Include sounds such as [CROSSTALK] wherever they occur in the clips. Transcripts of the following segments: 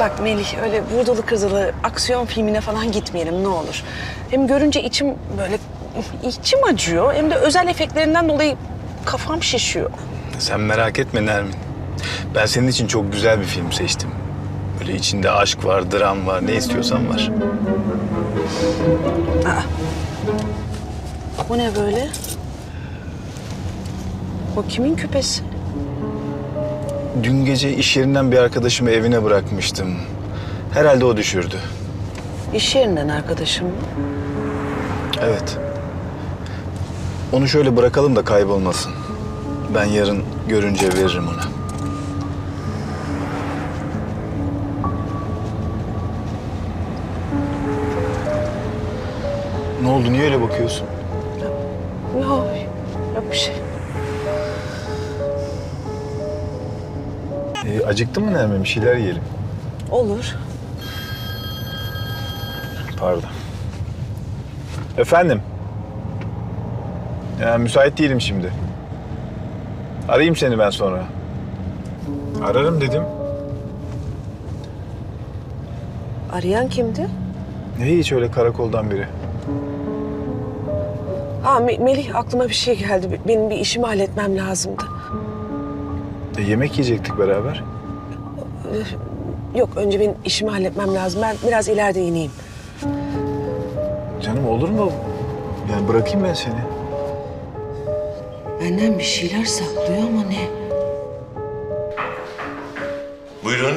Bak Melih öyle vurdulu kırdılı aksiyon filmine falan gitmeyelim ne olur. Hem görünce içim böyle içim acıyor hem de özel efektlerinden dolayı kafam şişiyor. Sen merak etme Nermin. Ben senin için çok güzel bir film seçtim. Böyle içinde aşk var, dram var, ne istiyorsan var. Bu ne böyle? O kimin küpesi? Dün gece iş yerinden bir arkadaşımı evine bırakmıştım. Herhalde o düşürdü. İş yerinden arkadaşım mı? Evet. Onu şöyle bırakalım da kaybolmasın. Ben yarın görünce veririm ona. Ne oldu? Niye öyle bakıyorsun? Yok, yok bir şey. Ee, acıktın mı Nermin? Bir şeyler yiyelim. Olur. Pardon. Efendim? Ya, müsait değilim şimdi. Arayayım seni ben sonra. Ararım dedim. Arayan kimdi? Ne hiç öyle karakoldan biri. Aa Me- Melih aklıma bir şey geldi. Benim bir işimi halletmem lazımdı. E, yemek yiyecektik beraber. Yok önce benim işimi halletmem lazım. Ben biraz ileride ineyim. Canım olur mu? Yani bırakayım ben seni. Benden bir şeyler saklıyor ama ne? Buyurun.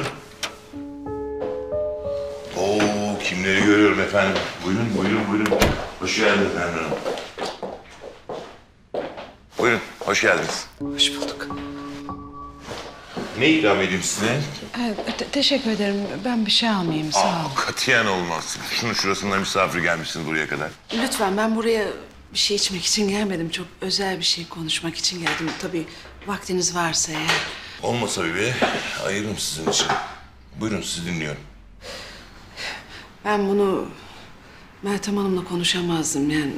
Oo, kimleri görüyorum efendim. Buyurun, buyurun, buyurun. Hoş geldiniz Hanım. Buyurun, hoş geldiniz. Hoş bulduk. Ne ikram edeyim size? teşekkür ederim. Ben bir şey almayayım. Sağ Aa, katiyen olmaz. Şunun şurasında misafir gelmişsiniz buraya kadar. Lütfen ben buraya bir şey içmek için gelmedim. Çok özel bir şey konuşmak için geldim. Tabii vaktiniz varsa eğer. Olmasa bile ayırırım sizin için. Buyurun, sizi dinliyorum. Ben bunu Meltem Hanım'la konuşamazdım. Yani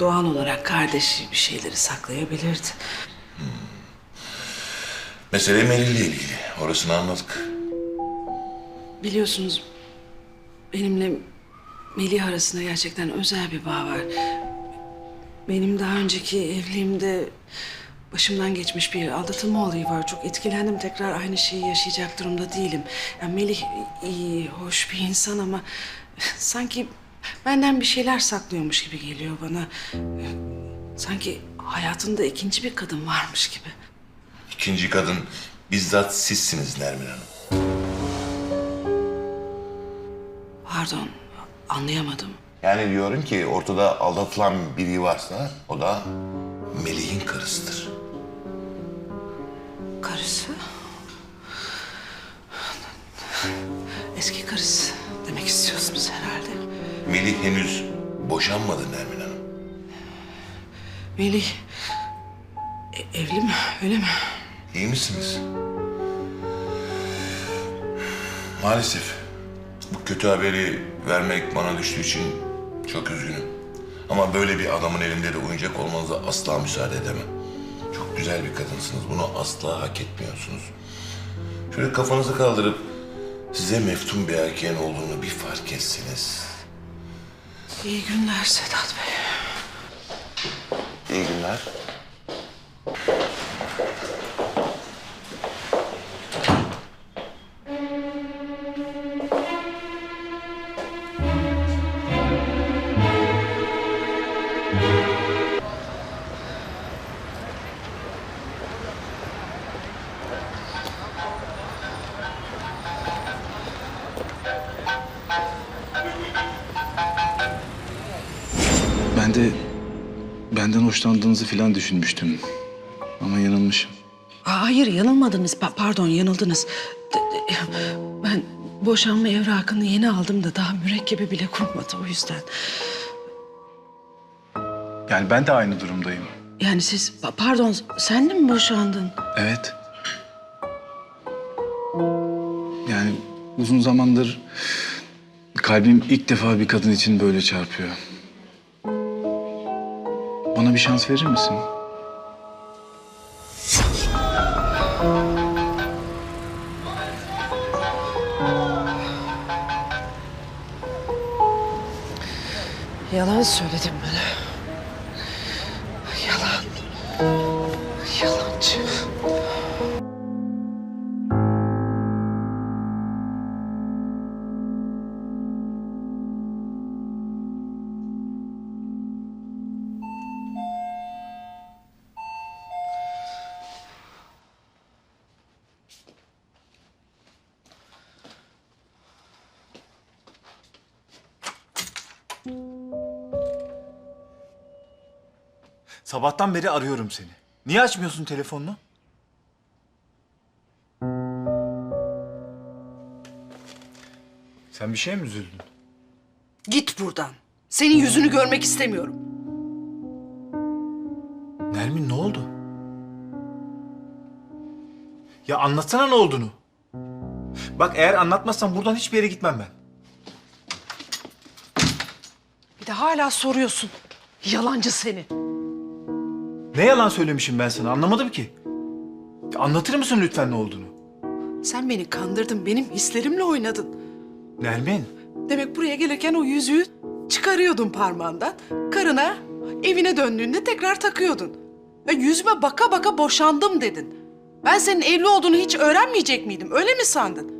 doğal olarak kardeşi bir şeyleri saklayabilirdi. Mesele Melih'le ilgili. Orasını anladık. Biliyorsunuz benimle Melih arasında gerçekten özel bir bağ var. Benim daha önceki evliliğimde başımdan geçmiş bir aldatılma olayı var. Çok etkilendim. Tekrar aynı şeyi yaşayacak durumda değilim. Yani Melih iyi, hoş bir insan ama [LAUGHS] sanki benden bir şeyler saklıyormuş gibi geliyor bana. Sanki hayatında ikinci bir kadın varmış gibi. İkinci kadın bizzat sizsiniz Nermin Hanım. Pardon, anlayamadım. Yani diyorum ki ortada aldatılan biri varsa o da Melih'in karısıdır. Karısı? Eski karısı demek istiyorsunuz herhalde. Melih henüz boşanmadı Nermin Hanım. Melih e- evli mi öyle mi? İyi misiniz? Maalesef bu kötü haberi vermek bana düştüğü için çok üzgünüm. Ama böyle bir adamın elinde de oyuncak olmanıza asla müsaade edemem. Çok güzel bir kadınsınız. Bunu asla hak etmiyorsunuz. Şöyle kafanızı kaldırıp size meftun bir erkeğin olduğunu bir fark etseniz. İyi günler Sedat Bey. İyi günler. Ben de benden hoşlandığınızı falan düşünmüştüm. Ama yanılmışım. Aa, hayır yanılmadınız. Pa- pardon yanıldınız. De- de- ben boşanma evrakını yeni aldım da daha mürekkebi bile kurmadı o yüzden. Yani ben de aynı durumdayım. Yani siz pa- pardon sen de mi boşandın? Evet. Yani uzun zamandır kalbim ilk defa bir kadın için böyle çarpıyor. Bana bir şans verir misin? Yalan söyledin bana. Sabahtan beri arıyorum seni. Niye açmıyorsun telefonunu? Sen bir şeye mi üzüldün? Git buradan. Senin yüzünü görmek istemiyorum. Nermin ne oldu? Ya anlatsana ne olduğunu. Bak eğer anlatmazsan buradan hiçbir yere gitmem ben. Bir de hala soruyorsun. Yalancı seni. Ne yalan söylemişim ben sana anlamadım ki. Anlatır mısın lütfen ne olduğunu? Sen beni kandırdın. Benim hislerimle oynadın. Nermin. Demek buraya gelirken o yüzüğü çıkarıyordun parmağından. Karına evine döndüğünde tekrar takıyordun. Ve yüzüme baka baka boşandım dedin. Ben senin evli olduğunu hiç öğrenmeyecek miydim? Öyle mi sandın?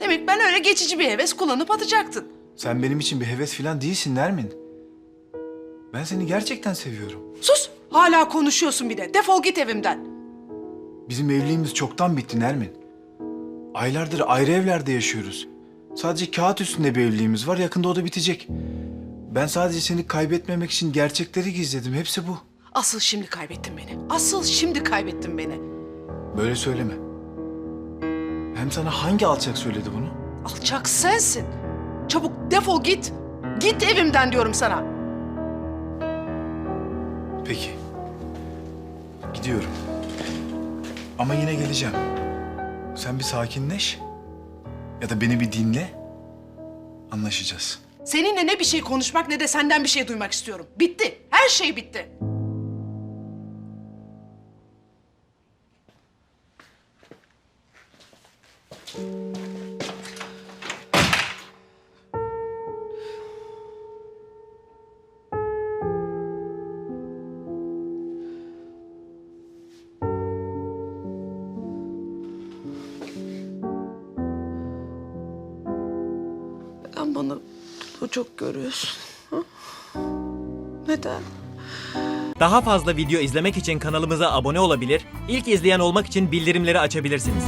Demek ben öyle geçici bir heves kullanıp atacaktın. Sen benim için bir heves falan değilsin Nermin. Ben seni gerçekten seviyorum. Sus! Hala konuşuyorsun bir de. Defol git evimden. Bizim evliliğimiz çoktan bitti Nermin. Aylardır ayrı evlerde yaşıyoruz. Sadece kağıt üstünde bir evliliğimiz var. Yakında o da bitecek. Ben sadece seni kaybetmemek için gerçekleri gizledim. Hepsi bu. Asıl şimdi kaybettin beni. Asıl şimdi kaybettin beni. Böyle söyleme. Hem sana hangi alçak söyledi bunu? Alçak sensin. Çabuk defol git. Git evimden diyorum sana. Peki. Gidiyorum. Ama yine geleceğim. Sen bir sakinleş. Ya da beni bir dinle. Anlaşacağız. Seninle ne bir şey konuşmak ne de senden bir şey duymak istiyorum. Bitti. Her şey bitti. Bana çok görüyorsun? Neden? Daha fazla video izlemek için kanalımıza abone olabilir, ilk izleyen olmak için bildirimleri açabilirsiniz.